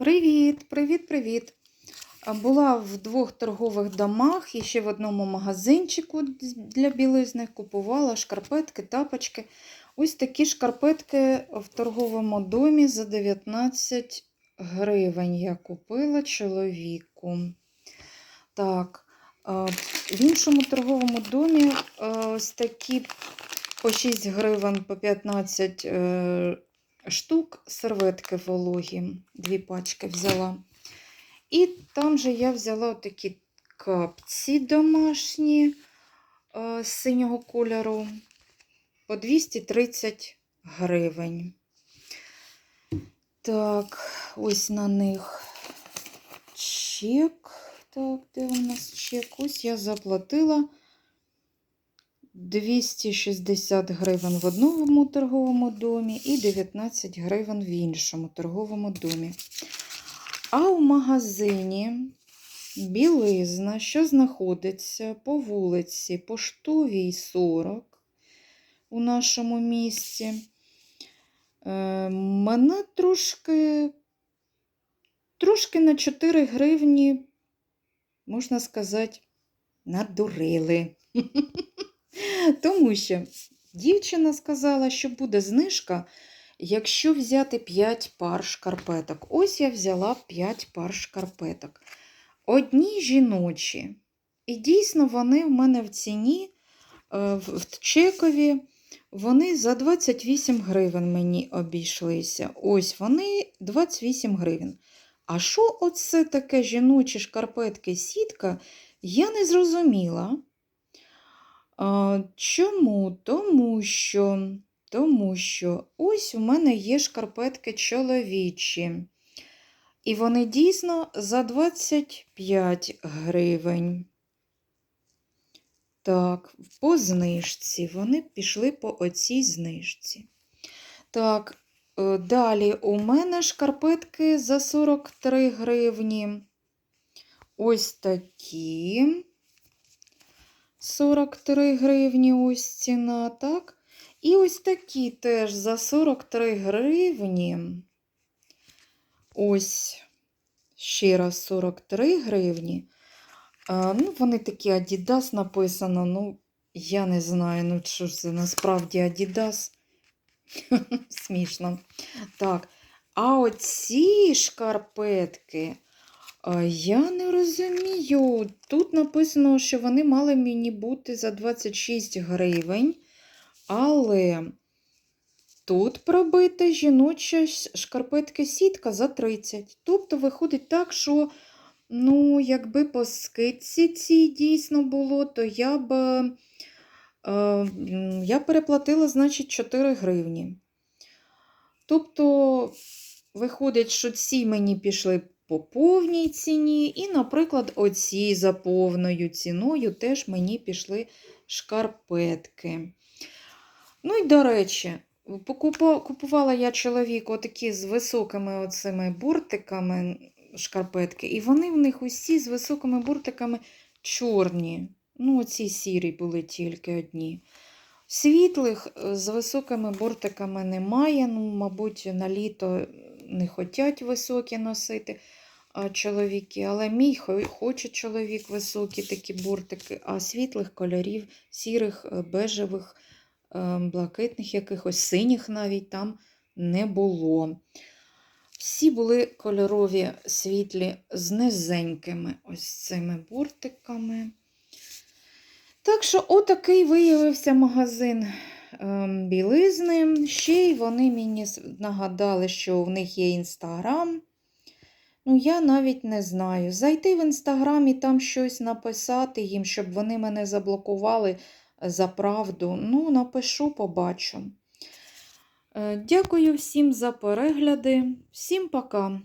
Привіт, привіт, привіт. Була в двох торгових домах і ще в одному магазинчику для білизни. Купувала шкарпетки, тапочки. Ось такі шкарпетки в торговому домі за 19 гривень я купила чоловіку. Так, в іншому торговому домі ось такі по 6 гривень, по 15 е, штук серветки вологі. Дві пачки взяла. І там же я взяла такі капці домашні е, синього кольору по 230 гривень. Так, ось на них чек. Так, де у нас чек? Ось я заплатила 260 гривень в одному торговому домі і 19 гривень в іншому торговому домі. А в магазині білизна, що знаходиться по вулиці Поштовій 40 у нашому місті, е, мене трошки, трошки на 4 гривні, можна сказати, надурили. Тому що дівчина сказала, що буде знижка, якщо взяти 5 пар шкарпеток. Ось я взяла 5 пар шкарпеток. Одні жіночі. І дійсно вони в мене в ціні, е, в в чекові, вони за 28 гривень мені обійшлися. Ось вони 28 гривень. А що оце таке жіночі шкарпетки сітка, я не зрозуміла. Чому? Тому що, тому що ось у мене є шкарпетки чоловічі. І вони дійсно за 25 гривень. Так, по знижці. Вони пішли по оцій знижці. Так, е, далі у мене шкарпетки за 43 гривні. Ось такі. 43 гривні ось ціна, так? І ось такі теж за 43 гривні. Ось ще раз 43 гривні. А, ну, вони такі Adidas написано. Ну, я не знаю, ну що ж це насправді Adidas. Смішно. Так. А оці шкарпетки. Я не розумію. Тут написано, що вони мали мені бути за 26 гривень, але тут пробита жіноча ш- шкарпетка сітка за 30. Тобто виходить так, що, ну, якби по скидці цій дійсно було, то я б е, я переплатила, значить, 4 гривні. Тобто, виходить, що ці мені пішли по повній ціні, і, наприклад, оці за повною ціною теж мені пішли шкарпетки. Ну і, до речі, купувала я чоловіку такі з високими оцими буртиками шкарпетки, і вони в них усі з високими буртиками чорні. Ну, оці сірі були тільки одні. Світлих е, з високими бортиками немає. Ну, мабуть, на літо не хочуть високі носити чоловіки, але мій хоче чоловік високі такі бортики, а світлих кольорів, сірих, е, бежевих, е, блакитних, якихось синіх навіть там не було. Всі були кольорові світлі з низенькими ось цими бортиками. Так що, отакий виявився магазин ем, білизни. Ще й вони мені нагадали, що в них є інстаграм. Ну, я навіть не знаю. Зайти в інстаграм і там щось написати їм, щоб вони мене заблокували за правду. Ну, напишу, побачу. Е, Дякую всім за перегляди. Всім пока!